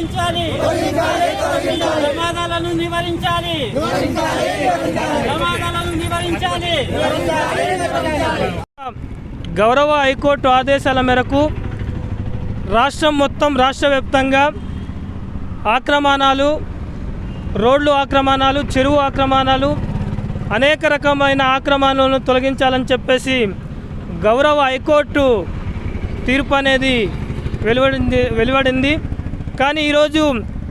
తొలగించాలి. ప్రమాదాలను నివారించాలి. ప్రమాదాలను నివారించాలి. గౌరవ హైకోర్టు ఆదేశాల మేరకు రాష్ట్రం మొత్తం రాష్ట్ర వ్యాప్తంగా ఆక్రమణాలు రోడ్లు ఆక్రమణాలు చెరువు ఆక్రమణాలు అనేక రకమైన ఆక్రమణలను తొలగించాలని చెప్పేసి గౌరవ హైకోర్టు తీర్పు అనేది వెలువడింది వెలువడింది. కానీ ఈరోజు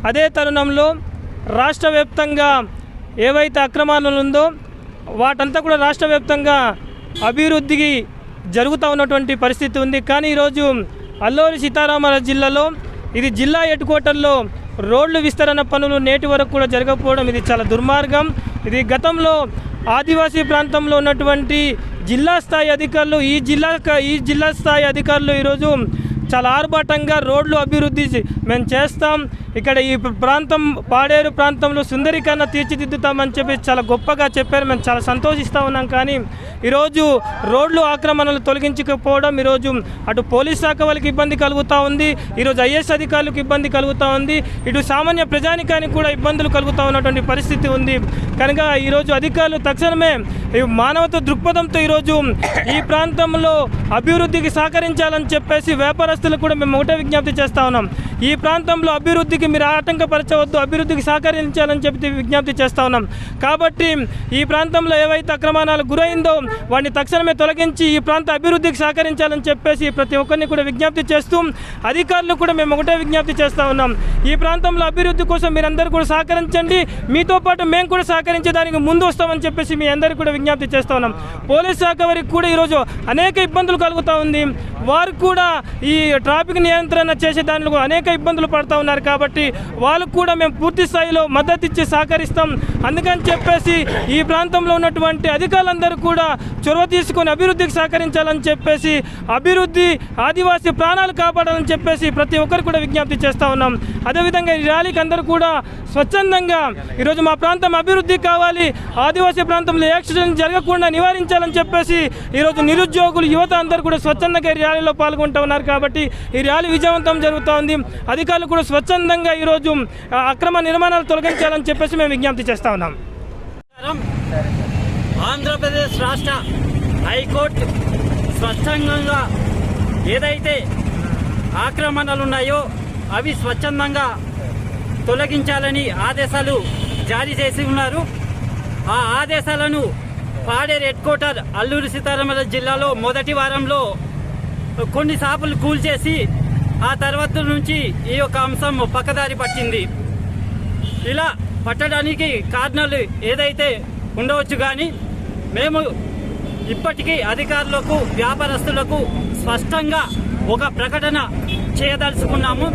అదే తరుణంలో రాష్ట్ర వ్యాప్తంగా ఏవైతే అక్రమాలు ఉందో వాటంతా కూడా రాష్ట్ర వ్యాప్తంగా అభివృద్ధికి జరుగుతూ ఉన్నటువంటి పరిస్థితి ఉంది. కానీ ఈరోజు అల్లూరి సీతారామరాజు జిల్లాలో ఇది జిల్లా హెడ్ క్వార్టర్లో రోడ్లు విస్తరణ పనులు నేటి వరకు కూడా జరగకపోవడం ఇది చాలా దుర్మార్గం. ఇది గతంలో ఆదివాసీ ప్రాంతంలో ఉన్నటువంటి జిల్లా స్థాయి అధికారులు ఈ జిల్లా ఈ జిల్లా స్థాయి అధికారులు ఈరోజు చాలా ఆర్భాటంగా రోడ్లు అభివృద్ధి మేము చేస్తాం. ఇక్కడ ఈ ప్రాంతం పాడేరు ప్రాంతంలో సుందరీకరణ తీర్చిదిద్దుతామని చెప్పి చాలా గొప్పగా చెప్పారు. మేము చాలా సంతోషిస్తూ ఉన్నాం కానీ ఈరోజు రోడ్లు ఆక్రమణలు తొలగించకపోవడం ఈరోజు అటు పోలీస్ శాఖ వాళ్ళకి ఇబ్బంది కలుగుతూ ఉంది ఈరోజు ఐఏఎస్ అధికారులకు ఇబ్బంది కలుగుతూ ఉంది ఇటు సామాన్య ప్రజానికానికి కూడా ఇబ్బందులు కలుగుతూ ఉన్నటువంటి పరిస్థితి ఉంది. కనుక ఈరోజు అధికారులు తక్షణమే మానవత దృక్పథంతో ఈరోజు ఈ ప్రాంతంలో అభివృద్ధికి సహకరించాలని చెప్పేసి వ్యాపారస్తులకు కూడా మేము ఒకటే విజ్ఞప్తి చేస్తా ఉన్నాం. ఈ ప్రాంతంలో అభివృద్ధికి మీరు ఆటంకపరచవద్దు అభివృద్ధికి సహకరించాలని చెప్పి విజ్ఞప్తి చేస్తా ఉన్నాం. కాబట్టి ఈ ప్రాంతంలో ఏవైతే అక్రమాలకు గురైందో వాటిని తక్షణమే తొలగించి ఈ ప్రాంత అభివృద్ధికి సహకరించాలని చెప్పేసి ప్రతి ఒక్కరిని కూడా విజ్ఞప్తి చేస్తూ అధికారులు కూడా మేము ఒకటే విజ్ఞప్తి చేస్తూ ఉన్నాం. ఈ ప్రాంతంలో అభివృద్ధి కోసం మీరందరూ కూడా సహకరించండి. మీతో పాటు మేము కూడా సహకరించడానికి ముందు వస్తామని చెప్పేసి మీ అందరికీ కూడా విజ్ఞప్తి చేస్తా ఉన్నాం. పోలీస్ శాఖ వారికి కూడా ఈరోజు అనేక ఇబ్బందులు కలుగుతూ ఉంది. వారు కూడా ఈ ట్రాఫిక్ నియంత్రణ చేసే దానిలో అనేక ఇబ్బందులు పడుతూ ఉన్నారు కాబట్టి వాళ్ళకు కూడా మేము పూర్తి స్థాయిలో మద్దతు ఇచ్చి సహకరిస్తాం. అందుకని చెప్పేసి ఈ ప్రాంతంలో ఉన్నటువంటి అధికారులందరూ కూడా చొరవ తీసుకొని అభివృద్ధికి సహకరించాలని చెప్పేసి అభివృద్ధి ఆదివాసీ ప్రాణాలు కాపాడాలని చెప్పేసి ప్రతి ఒక్కరు కూడా విజ్ఞప్తి చేస్తూ ఉన్నాం. అదేవిధంగా ఈ ర్యాలీకి అందరూ కూడా స్వచ్ఛందంగా ఈరోజు మా ప్రాంతం అభివృద్ధి కావాలి ఆదివాసీ ప్రాంతంలో యాక్సిడెంట్ జరగకుండా నివారించాలని చెప్పేసి ఈరోజు నిరుద్యోగులు యువత అందరూ కూడా స్వచ్ఛందంగా ఈ ర్యాలీలో పాల్గొంటూ ఉన్నారు కాబట్టి ఈ ర్యాలీ విజయవంతం జరుగుతూ ఉంది. అధికారులు కూడా స్వచ్ఛందంగా ఈరోజు అక్రమ నిర్మాణాలు తొలగించాలని చెప్పేసి మేము విజ్ఞప్తి చేస్తా ఉన్నాం. ఆంధ్రప్రదేశ్ రాష్ట్ర హైకోర్టు స్వచ్ఛందంగా ఏదైతే ఆక్రమణలు ఉన్నాయో అవి స్వచ్ఛందంగా తొలగించాలని ఆదేశాలు జారీ చేసి ఉన్నారు. ఆ ఆదేశాలను పాడేరు హెడ్ క్వార్టర్ అల్లూరి సీతారామరాజు జిల్లాలో మొదటి వారంలో కొన్ని షాపులు కూల్చేసి ఆ తర్వాత నుంచి ఈ యొక్క అంశం పక్కదారి పట్టింది. ఇలా పట్టడానికి కారణాలు ఏదైతే ఉండవచ్చు కానీ మేము ఇప్పటికీ అధికారులకు వ్యాపారస్తులకు స్పష్టంగా ఒక ప్రకటన చేయదలుచుకున్నాము.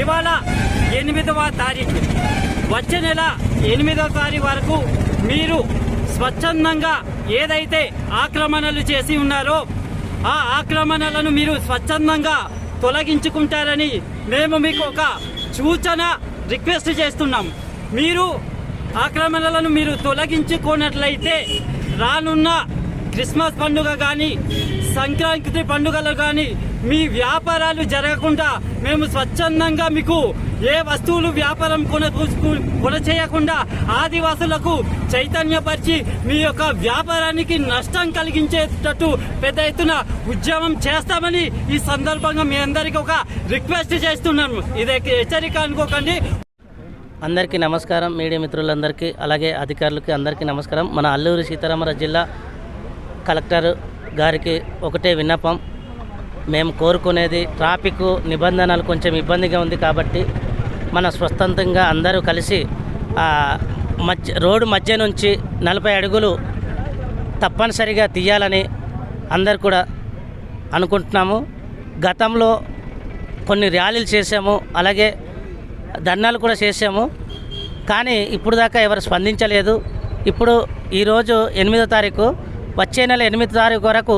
ఇవాళ ఎనిమిదవ తారీఖు. వచ్చే నెల ఎనిమిదవ తారీఖు వరకు మీరు స్వచ్ఛందంగా ఏదైతే ఆక్రమణలు చేసి ఉన్నారో ఆ ఆక్రమణలను మీరు స్వచ్ఛందంగా తొలగించుకుంటారని మేము మీకు ఒక సూచన రిక్వెస్ట్ చేస్తున్నాం. మీరు ఆక్రమణలను మీరు తొలగించుకున్నట్లయితే రానున్న క్రిస్మస్ పండుగ కానీ సంక్రాంతి పండుగలు కానీ మీ వ్యాపారాలు జరగకుండా మేము స్వచ్ఛందంగా మీకు ఏ వస్తువులు వ్యాపారం కొన కొన చేయకుండా ఆదివాసులకు చైతన్యపరిచి మీ యొక్క వ్యాపారానికి నష్టం కలిగించేటట్టు పెద్ద ఎత్తున ఉద్యమం చేస్తామని ఈ సందర్భంగా మీ అందరికీ ఒక రిక్వెస్ట్ చేస్తున్నాను. ఇది హెచ్చరిక అనుకోకండి. అందరికీ నమస్కారం. మీడియా మిత్రులందరికీ అలాగే అధికారులకి అందరికీ నమస్కారం. మన అల్లూరి సీతారామరాజు జిల్లా కలెక్టర్ గారికి ఒకటే విన్నపం. మేము కోరుకునేది ట్రాఫిక్ నిబంధనలు కొంచెం ఇబ్బందిగా ఉంది కాబట్టి మన స్వతంత్రంగా అందరూ కలిసి మధ్య రోడ్డు మధ్య నుంచి నలభై అడుగులు తప్పనిసరిగా తీయాలని అందరు కూడా అనుకుంటున్నాము. గతంలో కొన్ని ర్యాలీలు చేసాము అలాగే ధర్నాలు కూడా చేసాము కానీ ఇప్పుడు దాకా ఎవరు స్పందించలేదు. ఇప్పుడు ఈరోజు ఎనిమిదో తారీఖు వచ్చే నెల ఎనిమిది తారీఖు వరకు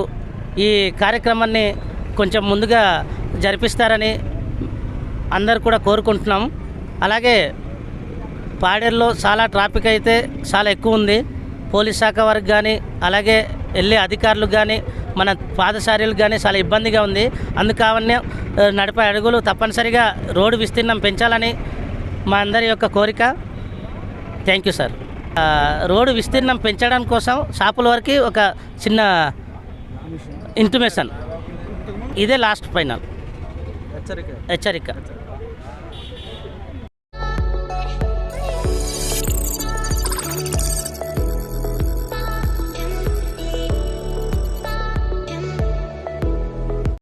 ఈ కార్యక్రమాన్ని కొంచెం ముందుగా జరిపిస్తారని అందరు కూడా కోరుకుంటున్నాం. అలాగే పాడేరులో చాలా ట్రాఫిక్ అయితే చాలా ఎక్కువ ఉంది. పోలీస్ శాఖ వారికి కానీ అలాగే వెళ్ళే అధికారులకు కానీ మన పాదశారీలకు కానీ చాలా ఇబ్బందిగా ఉంది. అందుకావన్నీ నడిపే అడుగులు తప్పనిసరిగా రోడ్డు విస్తీర్ణం పెంచాలని మా అందరి యొక్క కోరిక. Thank you sir. రోడ్డు విస్తీర్ణం పెంచడం కోసం షాపుల వరకు ఒక చిన్న ఇంటిమేషన్ ఇదే లాస్ట్ ఫైనల్ హెచ్చరిక.